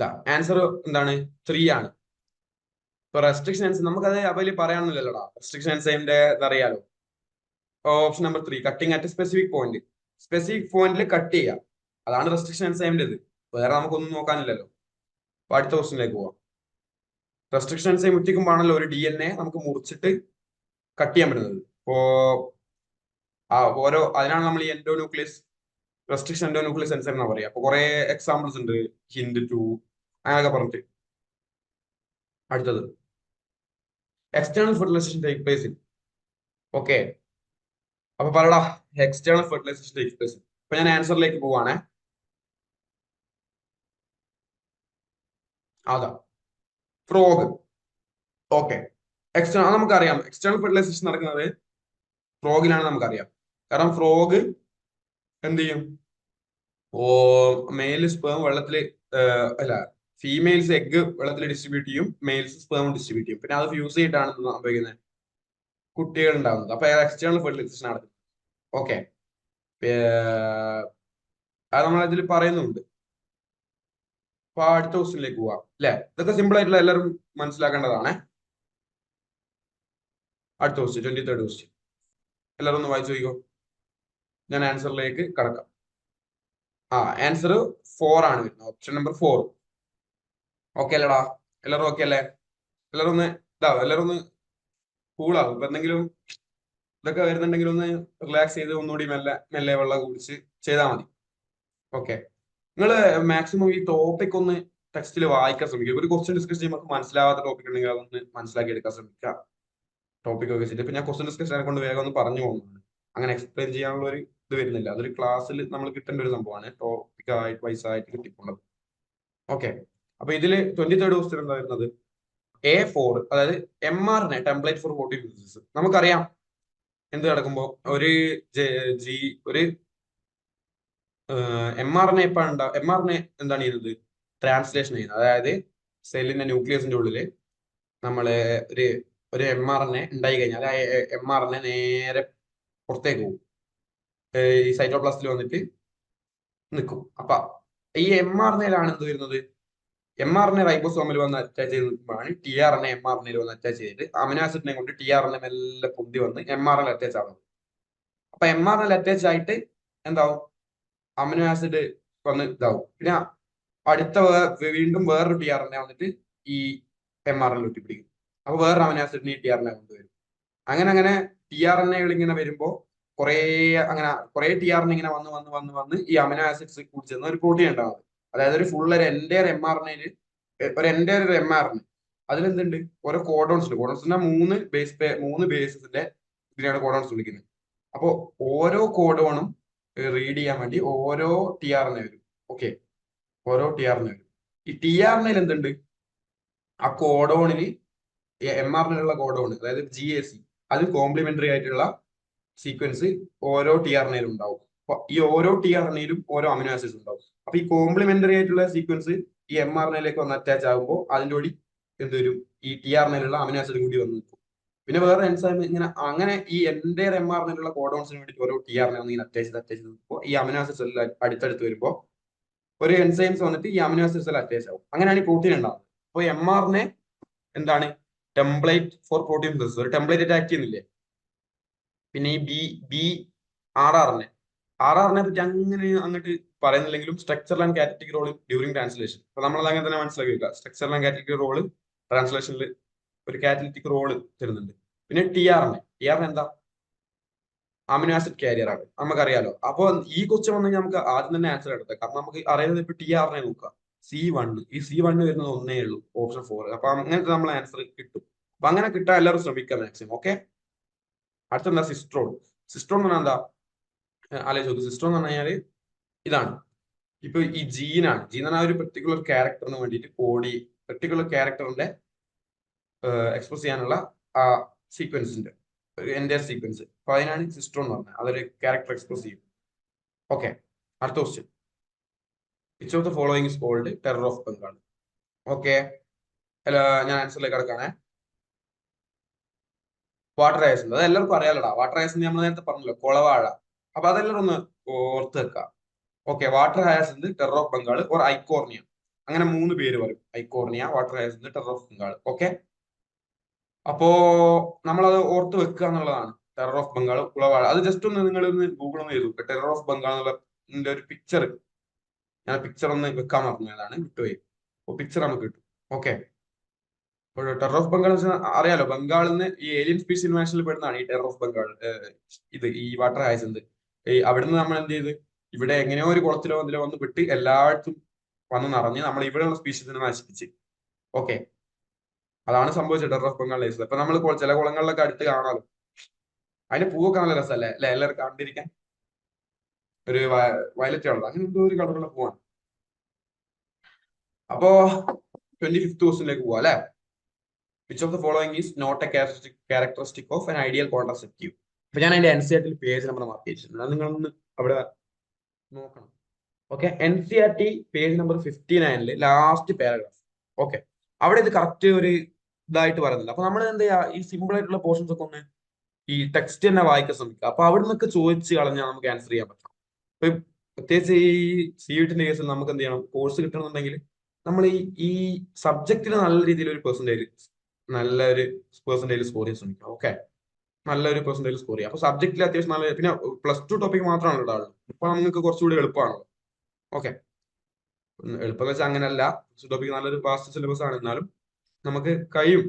ഇതാ ആൻസർ എന്താണ്? ത്രീ ആണ്. ഇപ്പൊ റെസ്ട്രിക്ഷൻ ആൻസർ നമുക്കത് അവൽ പറയാനൊന്നുമില്ലല്ലോടാ. റെസ്ട്രിക്ഷൻ ആൻസറിന്റെ അറിയാലോ. Option number three cutting at specific point specific പോയിന്റിൽ കട്ട് ചെയ്യുക അതാണ് റെസ്ട്രിക്ഷൻ ആൻസറിന്റെ ഇത്. വേറെ നമുക്കൊന്നും നോക്കാനില്ലല്ലോ. അപ്പൊ അടുത്ത ക്വസ്റ്റിനിലേക്ക് പോവാം. റെസ്ട്രിക്ഷൻ ആൻസർ മുറ്റിക്കുമ്പോഴാണല്ലോ ഒരു ഡി എൻ എ നമുക്ക് മുറിച്ചിട്ട് കട്ട് ചെയ്യാൻ പറ്റുന്നത്. ഇപ്പോ ആ ഓരോ അതിനാണ് നമ്മൾ ഈ എൻഡോന്യൂക്ലിയസ് റെസ്ട്രിക്ഷൻ എൻഡോ ന്യൂക്ലിയസ് സെൻസർ എന്നാ പറയാ. അപ്പൊ കുറെ എക്സാമ്പിൾസ് ഉണ്ട്. ഹിൻഡ് ടു അങ്ങനെയൊക്കെ പറഞ്ഞിട്ട്. അടുത്തത്. External fertilization take place in okay അപ്പൊ പറയടാ എക്സ്റ്റേണൽ ഫെർട്ടിലൈസേഷൻ ടേക്ക് പ്ലേസ് ഇപ്പൊ ഞാൻ ആൻസറിലേക്ക് പോവാണേ. അതാ. ഫ്രോഗ് ഓക്കെ എക്സ്റ്റേണൽ നമുക്കറിയാം. എക്സ്റ്റേണൽ ഫെർട്ടിലൈസേഷൻ നടക്കുന്നത് ഫ്രോഗിലാണ് നമുക്കറിയാം. കാരണം ഫ്രോഗ് എന്ത് ചെയ്യും? ഓ മെയിൽ സ്പേം വെള്ളത്തിൽ അല്ല ഫീമെയിൽസ് എഗ്ഗ് വെള്ളത്തിൽ ഡിസ്ട്രിബ്യൂട്ട് ചെയ്യും മെയിൽസ് സ്പേം ഡിസ്ട്രിബ്യൂട്ട് ചെയ്യും. പിന്നെ അത് ഫ്യൂസ് ചെയ്തിട്ടാണ് സംഭവിക്കുന്നത്. കുട്ടികൾ ഉണ്ടാകുന്നത് അപ്പൊ എക്സ്റ്റേണൽ ഫെർട്ടിലൈസേഷൻ നടക്കുന്നത് ഓക്കെ അത് നമ്മൾ ഇതിൽ പറയുന്നുണ്ട്. അപ്പൊ അടുത്ത ക്വസ്റ്റിനിലേക്ക് പോവാം. അല്ലെ? ഇതൊക്കെ സിമ്പിൾ ആയിട്ടുള്ള എല്ലാവരും മനസ്സിലാക്കേണ്ടതാണ്. അടുത്ത ക്വസ്റ്റ്യൻ ട്വന്റി തേർഡ് ക്വസ്റ്റ്യൻ എല്ലാവരും ഒന്ന് വായിച്ചു നോക്കിക്കോ. ഞാൻ ആൻസറിലേക്ക് കടക്കാം. ആ ആൻസർ ഫോർ ആണ് വരുന്നത്. ഓപ്ഷൻ നമ്പർ ഫോർ ഓക്കെ അല്ലടാ. എല്ലാവരും ഓക്കെ അല്ലേ? എല്ലാവരും ഒന്ന് ഇതാ എല്ലാവരും ഒന്ന് കൂളാവും ഇപ്പൊ എന്തെങ്കിലും ഇതൊക്കെ വരുന്നുണ്ടെങ്കിൽ ഒന്ന് റിലാക്സ് ചെയ്ത് ഒന്നുകൂടി മെല്ലെ മെല്ലെ വെള്ളം കുടിച്ച് ചെയ്താൽ മതി. ഓക്കെ നിങ്ങൾ മാക്സിമം ഈ ടോപ്പിക് ഒന്ന് ടെക്സ്റ്റിൽ വായിക്കാൻ ശ്രമിക്കുക. ഒരു ക്വസ്റ്റ്യൻ ഡിസ്കസ് ചെയ്യുമ്പോൾ മനസ്സിലാവാത്ത ടോപ്പിക് ഉണ്ടെങ്കിൽ അതൊന്ന് മനസ്സിലാക്കി എടുക്കാൻ ശ്രമിക്കുക ടോപ്പിക് ഒക്കെ വെച്ചിട്ട്. ഇപ്പൊ ഞാൻ ക്വസ്റ്റ്യൻ ഡിസ്കഷനെ കൊണ്ട് വേഗം ഒന്ന് പറഞ്ഞു പോകുന്നതാണ്. അങ്ങനെ എക്സ്പ്ലെയിൻ ചെയ്യാനുള്ള ഒരു ഇത് വരുന്നില്ല. അതൊരു ക്ലാസ്സിൽ നമ്മൾ കിട്ടേണ്ട ഒരു സംഭവമാണ്. ടോപ്പിക് ആയിട്ട് വൈസ് കിട്ടിപ്പോണത് ഓക്കെ അപ്പൊ ഇതിൽ ട്വന്റി തേർഡ് ക്വസ്റ്റ്യൻ എന്താ വരുന്നത്? എ ഫോർ അതായത് എം ആറിനെ ടെംപ്ലേറ്റ് ഫോർ ഫോർട്ടി യൂസസ് നമുക്കറിയാം എന്ത് നടക്കുമ്പോ ഒരു ജി ഒരു എം ആറിനെ എപ്പാണ് എം ആറിനെ എന്താണ് ചെയ്യുന്നത്? ട്രാൻസ്ലേഷൻ ചെയ്യുന്നത്. അതായത് സെല്ലിന്റെ ന്യൂക്ലിയസിന്റെ ഉള്ളിൽ നമ്മൾ ഒരു ഒരു എം ആറിനെ ഉണ്ടായി കഴിഞ്ഞാൽ ആ എം ആറിനെ നേരെ പുറത്തേക്ക് പോകും. ഈ സൈറ്റോപ്ലാസ്റ്റിൽ വന്നിട്ട് നിൽക്കും അപ്പൊ ഈ എം എയിലാണ് എന്ത് വരുന്നത്? എം ആർ എൻ എ റൈബോസോമിൽ വന്ന് അറ്റാച്ച് ചെയ്ത് നിൽക്കുമ്പോഴാണ് T R N A M R N വന്ന് അറ്റാച്ച് ചെയ്തിട്ട് അമിനാസിഡിനെ കൊണ്ട് ടി ആർ എൻ എ മെല്ലെ പൊന്തി വന്ന് എം ആർ എൽ അറ്റാച്ച് ആവുന്നത് അപ്പൊ എം ആർ എൽ അറ്റാച്ച് ആയിട്ട് എന്താവും അമിനോ ആസിഡ് വന്ന് ഇതാവും പിന്നെ അടുത്ത വീണ്ടും വേറൊരു ടി ആർ എൻ എ വന്നിട്ട് ഈ എം ആർ എൽ ഒട്ടിപ്പിടിക്കും അപ്പൊ വേറൊരു അമിനോ ആസിഡിനെ ടി ആർ എൻ എ കൊണ്ടുവരും അങ്ങനെ അങ്ങനെ ടി ആർ എൻ എകൾ ഇങ്ങനെ വരുമ്പോൾ കുറെ അങ്ങനെ കുറെ ടി ആർ എൻ ഇങ്ങനെ വന്ന് വന്ന് വന്ന് വന്ന് ഈ അമിനോ ആസിഡ്സ് കൂടി ചെന്ന് ഒരു പ്രോട്ടീൻ ഉണ്ടാവുന്നത് അതായത് ഒരു ഫുൾ ഒരു എന്റെ എം ആർ എൻ ഒരു എന്റെ ഒരു എം ആർ എൻ അതിലെന്തുണ്ട്? ഓരോ കോഡോൺസ് ഉണ്ട് കോഡോൺസ് എന്നാൽ മൂന്ന് ബേസ് മൂന്ന് ബേസിന്റെ ഇതിനാണ് കോഡോൺസ് വിളിക്കുന്നത്. അപ്പോൾ ഓരോ കോഡോണും റീഡ് ചെയ്യാൻ വേണ്ടി ഓരോ ടി എൻ വരും. ഓക്കെ? ഓരോ ടി എൻ വരും. ഈ ടി എൻ എന്തുണ്ട്? ആ കോഡോണിൽ എം ആർ ഉള്ള കോഡോൺ അതായത് ജി എ സി അതിൽ കോംപ്ലിമെന്ററി ആയിട്ടുള്ള സീക്വൻസ് ഓരോ ടി ആർ എനയിലും ഉണ്ടാവും. ഈ ഓരോ ടി ആർ എനയിലും ഓരോ അമിനോ ആസിഡ്സ് ഉണ്ടാവും. അപ്പൊ ഈ കോംപ്ലിമെന്ററി ആയിട്ടുള്ള സീക്വൻസ് ഈ എം ആർ എനയിലേക്ക് വന്ന് അറ്റാച്ച് ആകുമ്പോൾ അതിന്റെ കൂടി എന്ത് വരും? ഈ ടി ആർ എനയിലുള്ള അമിനോ ആസിഡ് കൂടി വന്ന് നിൽക്കും. പിന്നെ വേറെ എൻസൈം ഇങ്ങനെ അങ്ങനെ ഈ എന്റെ എം ആർ എനയിലുള്ള കോഡോൺസിന് വേണ്ടിയിട്ട് ഓരോ ടി ആർ എൻ ഇങ്ങനെ അറ്റാച്ച് ചെയ്ത് അറ്റാച്ച് ചെയ്ത് ഈ അമിനോ ആസിഡ്സ് എല്ലാം അടുത്തടുത്ത് വരുമ്പോൾ ഒരു എൻസൈംസ് വന്നിട്ട് ഈ അമിനോ ആസിഡ്സ് എല്ലാം അറ്റാച്ച് ആകും അങ്ങനെയാണ് ഈ പ്രോട്ടീൻ ഉണ്ടാവുന്നത്. അപ്പോൾ എം എൻ എന്താണ്? ടെംപ്ലേറ്റ് ഫോർ പ്രോട്ടീൻ സിന്തസിസ് ഒരു ടെംപ്ലേറ്റ് ആക്ട് ചെയ്യുന്നില്ലേ? പിന്നെ ഈ ബി ബി ആർ ആറിനെ ആർ ആറിനെ പറ്റി അങ്ങനെ അങ്ങോട്ട് പറയുന്നില്ലെങ്കിലും structure and category role during translation അപ്പൊ നമ്മൾ അങ്ങനെ തന്നെ മനസ്സിലാക്കി വെക്കുക. സ്ട്രക്ചർ ആൻഡ് കാറ്റഗറി റോൾ ട്രാൻസ്ലേഷനിൽ ഒരു കാറ്റലിറ്റിക് റോൾ തരുന്നുണ്ട്. പിന്നെ ടി എൻ ടി ആർ എന്താ? അമിനോ ആസിഡ് കാരിയർ ആണ്. നമുക്കറിയാലോ. അപ്പൊ ഈ ക്വസ്റ്റ്യൻ വന്നു നമുക്ക് ആദ്യം തന്നെ ആൻസർ എടുത്തത് കാരണം നമുക്ക് അറിയുന്നത് ഇപ്പൊ ടി ആറിനെ നോക്കുക. സി വൺ ഈ സി വണ്ണ് വരുന്നത് ഒന്നേ ഉള്ളൂ. ഓപ്ഷൻ ഫോർ അപ്പൊ അങ്ങനത്തെ നമ്മൾ ആൻസർ കിട്ടും. അപ്പൊ അങ്ങനെ കിട്ടാൻ എല്ലാവരും ശ്രമിക്കാം മാക്സിമം ഓക്കെ അടുത്തെന്താ? സിസ്ട്രോൾ സിസ്ട്രോൾ എന്ന് പറഞ്ഞാൽ എന്താ? ആലോചിച്ച് നോക്ക്. സിസ്റ്റം എന്ന് കഴിഞ്ഞാൽ ഇതാണ്. ഇപ്പൊ ഈ ജീനാണ് ജീൻ എന്ന ഒരു പെർട്ടിക്കുലർ ക്യാരക്ടറിന് വേണ്ടിയിട്ട് കോഡി പെർട്ടിക്കുലർ ക്യാരക്ടറിന്റെ എക്സ്പ്രസ് ചെയ്യാനുള്ള ആ സീക്വൻസിന്റെ ഒരു എന്റെ സീക്വൻസ് അപ്പൊ അതിനാണ് സിസ്റ്റം എന്ന് പറഞ്ഞത്. അതൊരു ക്യാരക്ടർ എക്സ്പ്രസ് ചെയ്യും. ഓക്കെ അടുത്ത question which of the following is called terror of Bengal okay hello ഞാൻ ആൻസറിലേക്ക് കിടക്കാണേ. വാട്ടർ റൈസ് അത് എല്ലാവർക്കും അറിയാലടാ വാട്ടർ റൈസ് നമ്മൾ നേരത്തെ പറഞ്ഞല്ലോ. കുളവാഴ. അപ്പൊ അതെല്ലാം ഒന്ന് ഓർത്ത് വെക്കുക okay water hyacinth terror of Bengal or Eichhornia അങ്ങനെ മൂന്ന് പേര് വരും Eichhornia water hyacinth terror of Bengal okay അപ്പോ നമ്മളത് ഓർത്ത് വെക്കുക എന്നുള്ളതാണ്. ടെറർ ഓഫ് ബംഗാൾ കുളവാഴ അത് ജസ്റ്റ് ഒന്ന് നിങ്ങൾ ഒന്ന് ഗൂഗിൾ ഒന്ന് ചെയ്തു ടെറർ ഓഫ് ബംഗാൾ എന്നുള്ള ഒരു പിക്ചർ ഞാൻ പിക്ചർ ഒന്ന് വെക്കാൻ പറഞ്ഞതാണ് വിട്ടുപോയി അപ്പൊ പിക്ചർ നമുക്ക് കിട്ടും. ഓക്കെ അപ്പോൾ ടെറർ ഓഫ് ബംഗാൾ എന്ന് അറിയാലോ ബംഗാളിൽ നിന്ന് ഈ ഏലിയൻ സ്പീസ് ഇൻവേഷനിൽ പെടുന്നതാണ് ഈ ടെറർ ഓഫ് ബംഗാൾ ഇത് ഈ വാട്ടർ ഹയാസിന്ത് ഈ അവിടുന്ന് നമ്മൾ എന്ത് ചെയ്ത്? ഇവിടെ എങ്ങനെയോ ഒരു കുളത്തിലോ അതിലോ വന്ന് വിട്ട് എല്ലായിടത്തും വന്ന് നിറഞ്ഞ് നമ്മൾ ഇവിടെയുള്ള സ്പീഷീസിനെ നശിപ്പിച്ച്. ഓക്കെ അതാണ് സംഭവിച്ചത്. ടെറർ ഓഫ് ബംഗാൾ നമ്മൾ ചില കുളങ്ങളിലൊക്കെ അടുത്ത് കാണാലോ? അതിന് പൂവൊക്കെ നല്ല രസമല്ലേ? അല്ലെ? എല്ലാവരും കണ്ടിരിക്കാൻ? ഒരു വയലറ്റ് കളർ. അങ്ങനെ എന്തോ ഒരു കളറുള്ള പൂവാണ്. അപ്പോ ട്വന്റി ഫിഫ്ത് ക്വസ്റ്റിനിലേക്ക് പോവാ അല്ലെ? Which of the following is not a characteristic of an ideal contraceptive അപ്പൊ ഞാൻ അതിന്റെ N C R T page number mark ചെയ്തിട്ടുണ്ട്. അത് നിങ്ങളൊന്ന് അവിടെ നോക്കണം. Okay N C R T page number fifty നയനിൽ last paragraph okay അവിടെ ഇത് കറക്റ്റ് ഒരു ഇതായിട്ട് പറയുന്നില്ല അപ്പൊ നമ്മൾ എന്താ ഈ സിമ്പിൾ ആയിട്ടുള്ള പോർഷൻസ് ഒക്കെ ഒന്ന് ഈ ടെക്സ്റ്റ് തന്നെ വായിക്കാൻ ശ്രമിക്കുക. അപ്പൊ അവിടെ നിന്നൊക്കെ ചോദിച്ച് കളഞ്ഞാൽ നമുക്ക് ആൻസർ ചെയ്യാൻ പറ്റും. അപ്പൊ പ്രത്യേകിച്ച് ഈ സി ടിന്റെ കേസിൽ നമുക്ക് എന്ത് ചെയ്യണം? കോഴ്സ് കിട്ടണമെന്നുണ്ടെങ്കിൽ നമ്മൾ ഈ ഈ സബ്ജക്റ്റിന് നല്ല രീതിയിൽ ഒരു പെർസെന്റേജ് നല്ല ഒരു പെർസെന്റേജ് സ്കോർ ചെയ്യാൻ ശ്രമിക്കുക. ഓക്കെ നല്ലൊരു പെർസെന്റേജ് സ്കോർ ചെയ്യുക അപ്പൊ സബ്ജക്റ്റിൽ അത്യാവശ്യം നല്ല പിന്നെ പ്ലസ് ടു ടോപ്പിക് മാത്രമാണ് ഉണ്ടാവുള്ളൂ അപ്പൊ നിങ്ങൾക്ക് കുറച്ചുകൂടി എളുപ്പമാണല്ലോ ഓക്കെ എളുപ്പം വെച്ചാൽ അങ്ങനെയല്ല ടോപ്പിക് നല്ലൊരു വാസ്റ്റ് സിലബസ് ആണ്. എന്നാലും നമുക്ക് കഴിയും.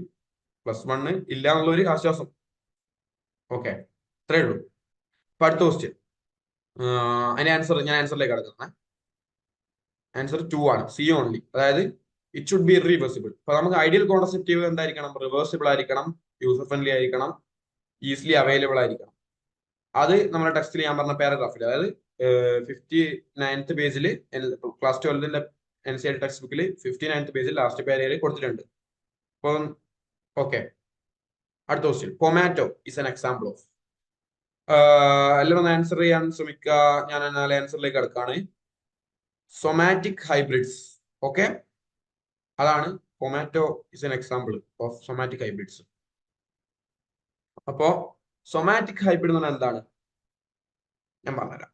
പ്ലസ് വണ്ണ് ഇല്ല എന്നുള്ളൊരു ആശ്വാസം. ഓക്കെ ഇത്രേ ഉള്ളൂ. അപ്പൊ അടുത്ത ക്വസ്റ്റ്യൻ അതിന് ആൻസർ ഞാൻ ആൻസറിലേക്ക് കിടക്കുന്നത് ആൻസർ ടു ആണ്. സി ഓൺലി അതായത് ഇറ്റ് ഷുഡ് ബി റിവേഴ്സിബിൾ അപ്പൊ നമുക്ക് ഐഡിയൽ കോൺസെപ്റ്റീവ് എന്തായിരിക്കണം? റിവേഴ്സിബിൾ ആയിരിക്കണം. യൂസർ ഫ്രണ്ട്ലി ആയിരിക്കണം. ഈസിലി അവൈലബിൾ ആയിരിക്കണം. അത് നമ്മുടെ ടെക്സ്റ്റിൽ ഞാൻ പറഞ്ഞ പാരഗ്രാഫിൽ അതായത് ഫിഫ്റ്റി നയൻത്ത് പേജിൽ ക്ലാസ് ട്വൽവിന്റെ എൻ സി ആർ ടെക്സ്റ്റ് ബുക്കിൽ ഫിഫ്റ്റി നയൻത്ത് പേജിൽ ലാസ്റ്റ് പാരയിൽ കൊടുത്തിട്ടുണ്ട്. അപ്പോൾ ഓക്കെ അടുത്ത question pomato is an example of എല്ലാവരും ആൻസർ ചെയ്യാൻ ശ്രമിക്കുക ഞാൻ എന്നാൽ ആൻസറിലേക്ക് അടുക്കാണ് സൊമാറ്റിക് ഹൈബ്രിഡ്സ് ഓക്കെ അതാണ് pomato is an example of somatic hybrids അപ്പോ സൊമാറ്റിക് ഹൈബ്രിഡ് എന്ന് പറഞ്ഞാൽ എന്താണ്? ഞാൻ പറഞ്ഞുതരാം.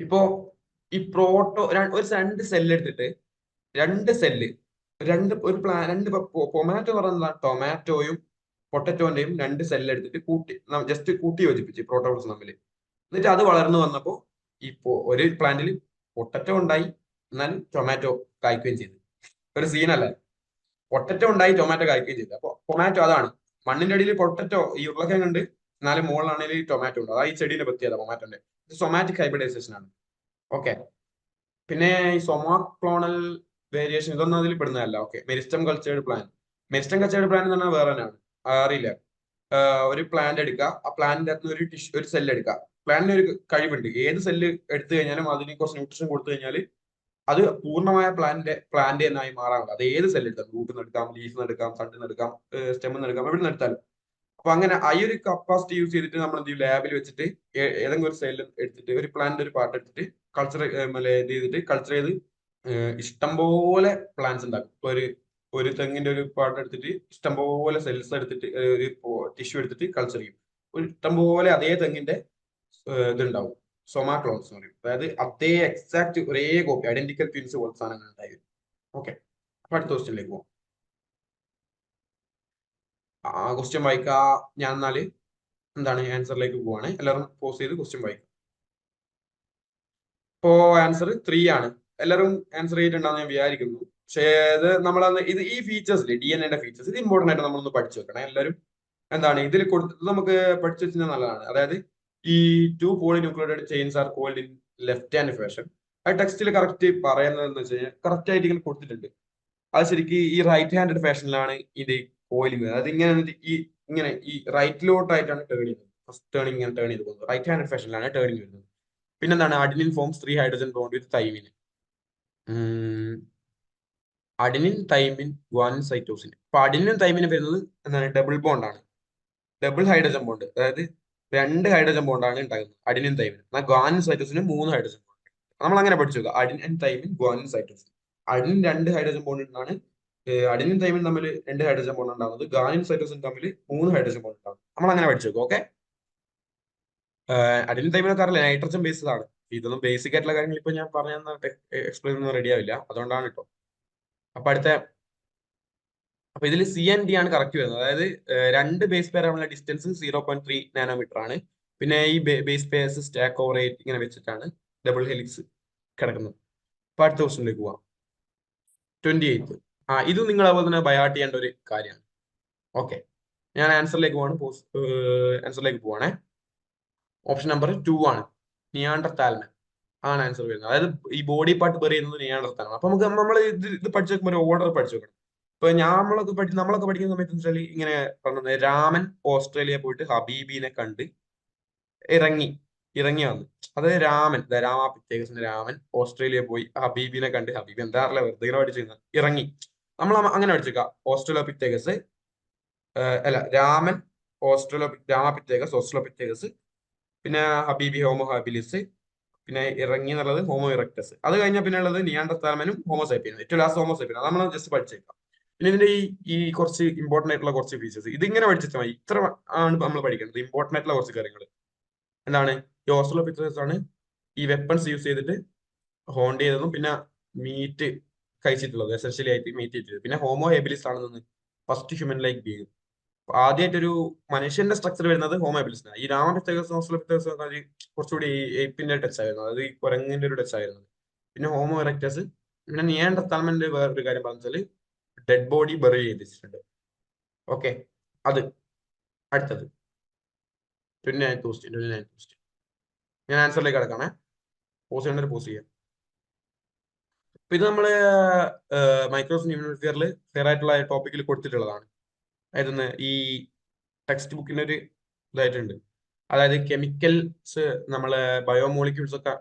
ഇപ്പോ ഈ പ്രോട്ടോ ഒരു രണ്ട് സെല്ല് എടുത്തിട്ട് രണ്ട് സെല്ല് രണ്ട് ഒരു പ്ലാ രണ്ട് പൊമാറ്റോ പറഞ്ഞാൽ ടൊമാറ്റോയും പൊട്ടറ്റോന്റെയും രണ്ട് സെല്ല് എടുത്തിട്ട് കൂട്ടി ജസ്റ്റ് കൂട്ടി യോജിപ്പിച്ച് പ്രോട്ടോസ് തമ്മിൽ. എന്നിട്ട് അത് വളർന്നു വന്നപ്പോൾ ഈ ഒരു പ്ലാന്റിൽ പൊട്ടറ്റോ ഉണ്ടായി എന്നാൽ ടൊമാറ്റോ കായ്ക്കുകയും ചെയ്തു. ഒരു സീനല്ല പൊട്ടറ്റോ ഉണ്ടായി ടൊമാറ്റോ കായ്ക്കുകയും ചെയ്തു. അപ്പൊ ടൊമാറ്റോ അതാണ്. മണ്ണിന്റെ അടിയിൽ പൊട്ടറ്റോ ഈ ഉരുളക്കിഴങ്ങ് ഉണ്ട്. എന്നാലും മുകളിലാണെങ്കിൽ ടൊമാറ്റോ ഉണ്ട്. അതായത് ഈ ചെടിയുടെ പ്രത്യേകത ടൊമാറ്റോന്റെ ഇത് സൊമാറ്റിക് ഹൈബ്രിഡൈസേഷൻ ആണ്. ഓക്കെ പിന്നെ ഈ സൊമാക്ലോണൽ വേരിയേഷൻ ഇതൊന്നും അതിൽ പെടുന്നതല്ല. Okay meristem cultured plant meristem cultured plant എന്ന് പറഞ്ഞാൽ വേറെ തന്നെയാണ്. അറിയില്ല. ഒരു പ്ലാന്റ് എടുക്കുക. ആ പ്ലാന്റിന്റെ അകത്ത് ഒരു ടിഷ്യൂ ഒരു സെല്ല് എടുക്കുക. പ്ലാന്റിന് ഒരു കഴിവുണ്ട്. ഏത് സെല്ല് എടുത്തു കഴിഞ്ഞാലും അതിന് കുറച്ച് ന്യൂട്രീഷൻ കൊടുത്തു കഴിഞ്ഞാൽ അത് പൂർണമായ പ്ലാന്റ് പ്ലാന്റ് എന്നായി മാറാറുണ്ട് അത് ഏത് സെല്ലിൽ എടുത്താലും റൂട്ടിൽ നിന്ന് എടുക്കാം ലീഫിൽ നിന്ന് എടുക്കാം തണ്ടിൽ നിന്ന് എടുക്കാം സ്റ്റെമിൽ നിന്ന് എടുക്കാം എവിടെ നിന്ന് എടുത്താലും. അപ്പൊ അങ്ങനെ ആ ഒരു കപ്പാസിറ്റി യൂസ് ചെയ്തിട്ട് നമ്മൾ എന്ത് ചെയ്യും? ലാബിൽ വെച്ചിട്ട് ഏതെങ്കിലും ഒരു സെല്ല് എടുത്തിട്ട് ഒരു പ്ലാന്റ് ഒരു പാർട്ട് എടുത്തിട്ട് കൾച്ചർ എന്ത് ചെയ്തിട്ട് കൾച്ചർ ചെയ്ത് ഇഷ്ടംപോലെ പ്ലാന്റ്സ് ഉണ്ടാക്കും. ഇപ്പൊ ഒരു ഒരു തെങ്ങിന്റെ ഒരു പാർട്ട് എടുത്തിട്ട് ഇഷ്ടംപോലെ സെൽസ് എടുത്തിട്ട് ഒരു ടിഷ്യൂ എടുത്തിട്ട് കൾച്ചർ ചെയ്യും. ഒരു ഇഷ്ടംപോലെ അതേ തെങ്ങിന്റെ ഇതുണ്ടാവും. സൊമാക്ലോൺസ് എന്ന് പറയും. അതായത് അതേ എക്സാക്ട് ഒരേ കോപ്പി ഐഡന്റിക്കൽ ട്വിൻസ് പോലത്തെ സാധനങ്ങൾ ഉണ്ടായിരുന്നു. ഓക്കെ അപ്പൊ അടുത്ത ക്വസ്റ്റ്യനിലേക്ക് പോകാം ആ ക്വസ്റ്റ്യൻ വായിക്കാ. ഞാൻ എന്നാൽ എന്താണ് ആൻസറിലേക്ക് പോവാണ്. എല്ലാവരും പോസ് ചെയ്ത് ക്വസ്റ്റ്യൻ വായിക്കാം. ഇപ്പോ ആൻസർ ത്രീ ആണ്. എല്ലാവരും ആൻസർ ചെയ്തിട്ടുണ്ടാന്ന് ഞാൻ വിചാരിക്കുന്നു. പക്ഷേ ഇത് നമ്മളന്ന് ഇത് ഈ ഫീച്ചേഴ്സ് ഡി എൻ എന്റെ ഫീച്ചേഴ്സ് ഇത് ഇമ്പോർട്ടന്റ് ആയിട്ട് നമ്മളൊന്ന് പഠിച്ചു വെക്കണം. എല്ലാവരും എന്താണ് ഇതിൽ കൊടുത്തത് നമുക്ക് പഠിച്ചു വെച്ചാൽ നല്ലതാണ്. അതായത് ഈ two polynucleotide chains are coiled in left hand fashion ആ ടെക്സ്റ്റിൽ കറക്റ്റ് പറയുന്നത് എന്ന് വെച്ച് കഴിഞ്ഞാൽ കറക്റ്റ് ആയിട്ട് ഇങ്ങനെ കൊടുത്തിട്ടുണ്ട്. അത് ശരിക്കും ഈ റൈറ്റ് ഹാൻഡ് ഫാഷനിലാണ് ഇത് കോയിലിംഗ് അതായത് ഇങ്ങനെ ഈ ഇങ്ങനെ ഈ റൈറ്റിലോട്ടായിട്ടാണ് ടേൺ ചെയ്യുന്നത്. ഫസ്റ്റ് ടേണിംഗ് ഇങ്ങനെ ടേൺ ചെയ്ത് പോകുന്നത്. റൈറ്റ് ഹാൻഡ് ഫാഷനിലാണ് ടേണിംഗ് വരുന്നത്. പിന്നെന്താണ്? Adenine forms three hydrogen bond with thymine adenine thymine guanine cytosine അപ്പൊ അഡിനും തൈമിനും വരുന്നത് എന്താണ്? ഡബിൾ ബോണ്ടാണ് ഡബിൾ ഹൈഡ്രജൻ ബോണ്ട് അതായത് രണ്ട് ഹൈഡ്രജൻ ബോണ്ടാണ് ഉണ്ടാകുന്നത് അഡിനും തൈമിനും എന്നാൽ ഗ്വാനിൻ സൈറ്റോസിനും മൂന്ന് ഹൈഡ്രജൻ ബോണ്ട് നമ്മൾ അങ്ങനെ പഠിച്ചു adenine and thymine guanine cytosine adenine രണ്ട് ഹൈഡ്രജൻ ബോണ്ട് ഉണ്ടാണ് അഡിനും തൈമിൻ തമ്മിൽ രണ്ട് ഹൈഡ്രജൻ ബോണ്ട് ഉണ്ടാകുന്നത് ഗാനിൻ സൈറ്റോസിൻ തമ്മിൽ മൂന്ന് ഹൈഡ്രജൻ ബോണ്ട് ഉണ്ടാകും നമ്മൾ അങ്ങനെ പഠിച്ചു ഓക്കെ അഡിനും തൈമിനൊക്കെ അറിയില്ല നൈട്രജൻ ബേസ്ഡ് ആണ് ഇതൊന്നും ബേസിക് ആയിട്ടുള്ള കാര്യങ്ങൾ ഇപ്പൊ ഞാൻ പറഞ്ഞ എക്സ്പ്ലെയിൻ ഒന്നും റെഡി ആവില്ല. അതുകൊണ്ടാണ് കേട്ടോ അപ്പൊ അടുത്ത അപ്പൊ ഇതിൽ സി എൻ ഡി ആണ് കറക്റ്റ് വരുന്നത്. അതായത് രണ്ട് ബേസ് പെയർ തമ്മിലുള്ള distance zero point three nanometre ആണ്. പിന്നെ ഈ base pairs stack over eight ഇങ്ങനെ വെച്ചിട്ടാണ് ഡബിൾ ഹെലിക്സ് കിടക്കുന്നത്. അപ്പൊ അടുത്ത ക്വസ്റ്റിനിലേക്ക് പോവാം. ട്വന്റി എയ്ത്ത് ആ ഇത് നിങ്ങൾ അതുപോലെ തന്നെ ബയാട്ട് ചെയ്യേണ്ട ഒരു കാര്യമാണ്. ഓക്കെ ഞാൻ ആൻസറിലേക്ക് പോവാണ്. ആൻസറിലേക്ക് പോവാണേ. ഓപ്ഷൻ നമ്പർ ടു ആണ്. നിയാണ്ടർ താൽമൻ ആണ് ആൻസർ വരുന്നത്. അതായത് ഈ ബോഡി പാർട്ട് പറയുന്നത് നിയാണ്ടർ താൽമൻ അപ്പൊ നമുക്ക് നമ്മൾ ഇത് ഇത് പഠിച്ചു വെക്കുമ്പോൾ ഒരു ഓർഡർ പഠിച്ചു വെക്കണം. ഇപ്പൊ നമ്മളൊക്കെ പഠി നമ്മളൊക്കെ പഠിക്കുന്ന സമയത്ത് വെച്ചാൽ ഇങ്ങനെ പറഞ്ഞത് രാമൻ ഓസ്ട്രേലിയ പോയിട്ട് ഹബീബിനെ കണ്ട് ഇറങ്ങി ഇറങ്ങി വന്നു. അത് രാമൻ രാമ പിറ്റേകസിന്റെ രാമൻ ഓസ്ട്രേലിയ പോയി ഹബീബിനെ കണ്ട് ഹബീബ് എന്താ അറിയില്ല വെറുതെ ഇങ്ങനെ പഠിച്ചിരുന്ന ഇറങ്ങി. നമ്മൾ അങ്ങനെ പഠിച്ചേക്ക. ഓസ്ട്രേലിയ പിറ്റേകസ് അല്ല Raman Australia Ramapithecus Australopithecus പിന്നെ ഹബീബി ഹോമോ ഹാബിലിസ് പിന്നെ ഇറങ്ങി എന്നുള്ളത് ഹോമോ ഇറക്ടസ്. അത് കഴിഞ്ഞാൽ പിന്നെ ഉള്ളത് നിയാണ്ടർത്താമനും ഹോമോസൈപ്പിയനും. ഏറ്റവും ലാസ്റ്റ് ഹോമോസൈപ്പിയൻ. അത് നമ്മൾ ജസ്റ്റ് പഠിച്ചേക്കാം. പിന്നെ ഇതിന്റെ ഈ ഈ കുറച്ച് ഇമ്പോർട്ടന്റ് ആയിട്ടുള്ള കുറച്ച് ഫീച്ചേഴ്സ് ഇതിങ്ങനെ പഠിച്ചാൽ മതി. ഇത്ര ആണ് നമ്മൾ പഠിക്കേണ്ടത്. ഇമ്പോർട്ടന്റ് ആയിട്ടുള്ള കുറച്ച് കാര്യങ്ങൾ എന്താണ്? ഈ ഓസ്ട്രേലിയ പിക്ചേഴ്സ് ആണ് ഈ വെപ്പൺസ് യൂസ് ചെയ്തിട്ട് ഹോണ്ട് ചെയ്തതും പിന്നെ മീറ്റ് കഴിച്ചിട്ടുള്ളത്. എസെൻഷ്യലി ആയിട്ട് മീറ്റ് ചെയ്തിട്ടുള്ളത് പിന്നെ ഹോമോ ഹേബിലിസ് ആണെന്ന് ഫസ്റ്റ് ഹ്യൂമൻ ലൈക്ക് ബീങ് ആദ്യമായിട്ടൊരു മനുഷ്യന്റെ സ്ട്രക്ചർ വരുന്നത് ഹോമോ ഹെബിലിസിനാണ് ഈ രാമപിത്തേഴ്സ് ഓസ്ട്രേലിയ പിത്തേഴ്സ് കുറച്ചുകൂടി എയ്പ്പിന്റെ ടച്ച് ആയിരുന്നു. അതായത് ഈ കുരങ്ങിന്റെ ഒരു ടച്ച് ആയിരുന്നു. പിന്നെ ഹോമോ എറക്ടസ് പിന്നെ നിയാണ്ടർത്താൽമെന്റ് വേറൊരു കാര്യം പറഞ്ഞാൽ ഡെഡ് ബോഡി ബറി ചെയ്തിട്ടുണ്ട്. ഓക്കെ അത്. അടുത്തത്. Twenty nine question twenty nine question ഞാൻ ആൻസറിലേക്ക് കിടക്കണേ. പോസ് ചെയ്യണ്ട ഒരു പോസ് ചെയ്യാം. അപ്പൊ ഇത് നമ്മൾ മൈക്രോസോഫ്റ്റ് യൂണിവേഴ്സിറ്റിയറിൽ ഫെയർ ആയിട്ടുള്ള ടോപ്പിക്കിൽ കൊടുത്തിട്ടുള്ളതാണ്. അതായത് ഈ ടെക്സ്റ്റ് ബുക്കിന്റെ ഒരു ഇതായിട്ടുണ്ട്. അതായത് കെമിക്കൽസ് നമ്മൾ ബയോമോളിക്യൂൾസ് ഒക്കെ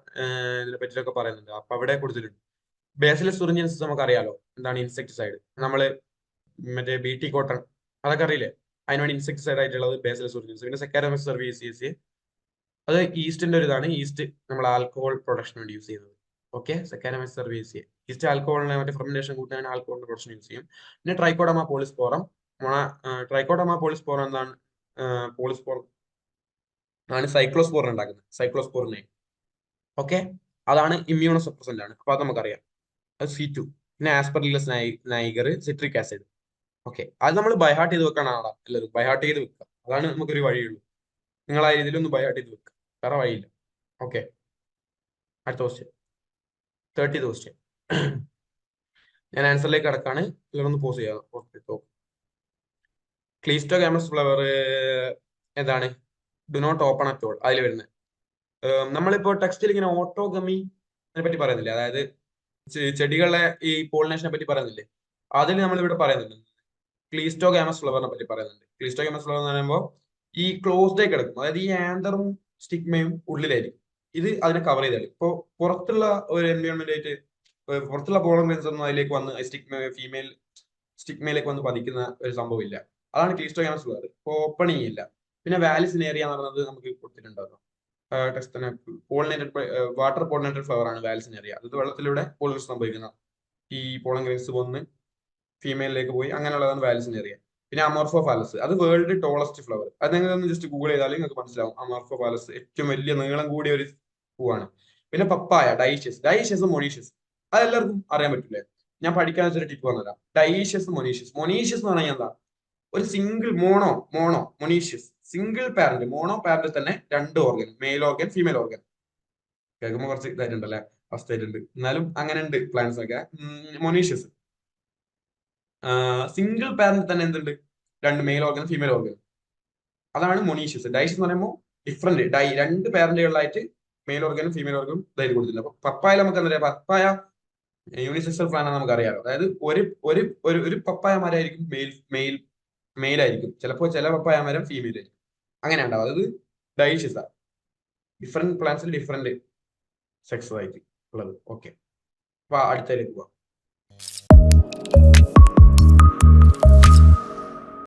ഇതിനെ പറ്റിയൊക്കെ പറയുന്നുണ്ട്. അപ്പൊ അവിടെ കൊടുത്തിട്ടുണ്ട്. ബേസിലസ് സുറിഞ്ചിൻസ് നമുക്ക് അറിയാലോ എന്താണ് ഇൻസെക്ടിസൈഡ് നമ്മൾ മറ്റേ ബി ടി കോട്ടൺ അതൊക്കെ അറിയില്ലേ? അതിനുവേണ്ടി ഇൻസെക്ടിസൈഡ് ആയിട്ടുള്ളത് ബേസിലെ സുറിഞ്ചിൻസ്. പിന്നെ സെക്കാരമസ് സർവീസ് സി അത് ഈസ്റ്റിന്റെ ഒരു ഇതാണ്. ഈസ്റ്റ് നമ്മൾ ആൽക്കഹോൾ പ്രൊഡക്ഷന് വേണ്ടി യൂസ് ചെയ്യുന്നത്. ഓക്കെ സെക്കാരമസ് സർവീസ് ഈസ്റ്റ് ആൽക്കഹോളിനെ മറ്റേ ഫെർമിനേഷൻ കൂട്ടാൻ ആൽക്കഹോളിന്റെ പ്രൊഡക്ഷൻ യൂസ് ചെയ്യും. പിന്നെ ട്രൈക്കോഡമ പോളിസ്പോറം ട്രൈക്കോഡമ പോളിസ്പോറം എന്താണ്? പോളിസ്പോർ ആണ് സൈക്ലോസ്പോർ ഉണ്ടാക്കുന്നത്. സൈക്ലോസ്പോറിനെ ഓക്കെ അതാണ് ഇമ്മ്യൂണോ സപ്രസന്റ് ആണ്. അപ്പൊ അത് നമുക്കറിയാം. സി ടു പിന്നെ Aspergillus niger citric acid okay അത് നമ്മൾ ബൈഹാർട്ട് ചെയ്ത് വെക്കണം ആടാ എല്ലാവരും. ബൈഹാർട്ട് ചെയ്ത് വെക്കുക അതാണ് നമുക്കൊരു വഴിയുള്ളൂ. നിങ്ങൾ ആ രീതിയിലൊന്ന് ബൈഹാർട്ട് ചെയ്ത് വെക്കുക വേറെ വഴിയില്ല. ഓക്കെ അടുത്ത ക്വസ്റ്റ്യൻ തേർട്ടി ക്വസ്റ്റ്യൻ ഞാൻ ആൻസറിലേക്ക് കിടക്കാണ്. ഒന്ന് പോസ് ചെയ്യാം. ക്ലീസ്റ്റോ ക്യാമസ് ഫ്ലവർ എന്താണ് do not open at all അതിൽ വരുന്നത് നമ്മളിപ്പോ ടെക്സ്റ്റിൽ ഇങ്ങനെ ഓട്ടോഗമി പറ്റി പറയുന്നില്ലേ? അതായത് ചെടികളെ ഈ പോളിനേഷനെ പറ്റി പറയുന്നില്ലേ? അതിൽ നമ്മൾ ഇവിടെ പറയുന്നുണ്ട്. ക്ലീസ്റ്റോ ഗാമസ് ഫ്ലവറിനെ പറ്റി പറയുന്നുണ്ട്. ക്ലീസ്റ്റോ ഗാമസ് ഫ്ലവർ എന്ന് പറയുമ്പോൾ ഈ ക്ലോസ്ഡ് ആയി കിടക്കും. അതായത് ഈ ആന്തറും സ്റ്റിഗ്മയും ഉള്ളിലായിരിക്കും. ഇത് അതിനെ കവർ ചെയ്താൽ ഇപ്പോൾ പുറത്തുള്ള ഒരു എൻവയോൺമെന്റ് ആയിട്ട് പുറത്തുള്ള പോളൻ ഗ്രെയിൻസ് ഒന്നും അതിലേക്ക് വന്ന് സ്റ്റിഗ്മ ഫീമെയിൽ സ്റ്റിഗ്മയിലേക്ക് വന്ന് പതിക്കുന്ന ഒരു സംഭവം ഇല്ല. അതാണ് ക്ലീസ്റ്റോ ഗാമസ് ഫ്ലവർ ഇപ്പോൾ ഓപ്പണിംഗ് ഇല്ല പിന്നെ വാലിസിനേറിയ എന്ന് പറയുന്നത് നമുക്ക് കൊടുത്തിട്ടുണ്ടാകും ടെക്സ്റ്റ് തന്നെ പോളിനേറ്റഡ് വാട്ടർ പോളിനേറ്റഡ് ഫ്ലവർ ആണ് വാലിസിൻ ഏരിയ അത് വെള്ളത്തിലൂടെ പോളിനേഷൻ സംഭവിക്കുന്ന ഈ പോളൻ ഗ്രേസ് വന്ന് ഫീമെയിലേക്ക് പോയി അങ്ങനെയുള്ളതാണ് ഏരിയ പിന്നെ അമോർഫോ ഫാലസ് അത് വേൾഡ് ടോളസ്റ്റ് ഫ്ലവർ അത് നിങ്ങൾ ജസ്റ്റ് ഗൂഗിൾ ചെയ്താൽ നിങ്ങൾക്ക് മനസ്സിലാവും. അമോർഫോ ഫാലസ് ഏറ്റവും വലിയ നീളം കൂടിയ ഒരു പൂവാണ്. പിന്നെ പപ്പായ ഡൈഷ്യസ് ഡൈഷ്യസ് മൊണീഷ്യസ് അത് എല്ലാവർക്കും അറിയാൻ പറ്റില്ലേ ഞാൻ പഠിക്കാൻ വെച്ചൊരു ടിപ്പ് പറഞ്ഞുതരാം. ഡൈഷ്യസ് മൊനീഷ്യസ് മൊനീഷ്യസ് എന്ന് പറഞ്ഞാൽ എന്താ? ഒരു single mono mono monoecious single parent mono parent തന്നെ രണ്ട് organ male organ female organ കേൾക്കുമ്പോൾ കുറച്ച് ഇതായിട്ടുണ്ടല്ലേ? ഫസ്റ്റ് ആയിട്ടുണ്ട് എന്നാലും അങ്ങനെ ഉണ്ട് പ്ലാന്റ്സ് ഒക്കെ മൊനീഷ്യസ് സിംഗിൾ പാരന്റ് തന്നെ എന്തുണ്ട്? രണ്ട് മെയിൽ ഓർഗൻ ഫീമെയിൽ ഓർഗൻ അതാണ് മൊനീഷ്യസ് ഡൈസ് എന്ന് പറയുമ്പോൾ ഡിഫറെന്റ് ഡൈ രണ്ട് പാരന്റുകളിലായിട്ട് മെയിൽ ഓർഗനും ഫീമെയിൽ ഓർഗനും ഇതായിട്ട് കൊടുത്തിട്ടുണ്ട്. അപ്പൊ പപ്പായ നമുക്ക് എന്താ പപ്പായ യൂണിസെക്സൽ പ്ലാനാണ് നമുക്ക് അറിയാലോ അതായത് ഒരു ഒരു ഒരു ഒരു പപ്പായ മരമായിരിക്കും മെയിൽ മെയിൽ മെയിൽ ആയിരിക്കും. ചിലപ്പോൾ ചില പപ്പായമാരും മരം ഫീമെയിൽ ആയിരിക്കും. അങ്ങനെ ഉണ്ടാവും അതായത് ഡൈഷ്യസ് ഡിഫറെന്റ് പ്ലാന്റ്സിൽ ഡിഫറെന്റ് സെക്സ് ആയിട്ട് ഉള്ളത്. ഓക്കെ അപ്പൊ അടുത്തതിലേക്ക് പോവാം.